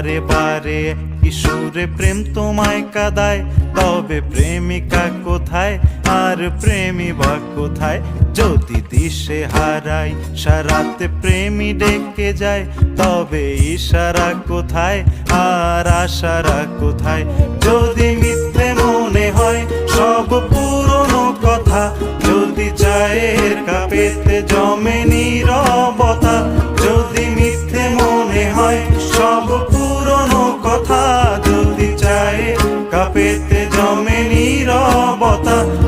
বারে বারে কিশোরে প্রেম তোমায় কাদায় তবে প্রেমিকা কোথায় আর প্রেমী বা কোথায় যদি দিশে হারাই সারাতে প্রেমী ডেকে যায় তবে ইশারা কোথায় আর আশারা কোথায়? যদি মিথ্যে মনে হয়, সব পুরনো কথা। যদি চায়ের কাপেতে জমে নিরবতা। যদি মিথ্যে মনে হয়, সব পুরনো কথা। যদি চায়ের কাপেতে জমে নিরবতা।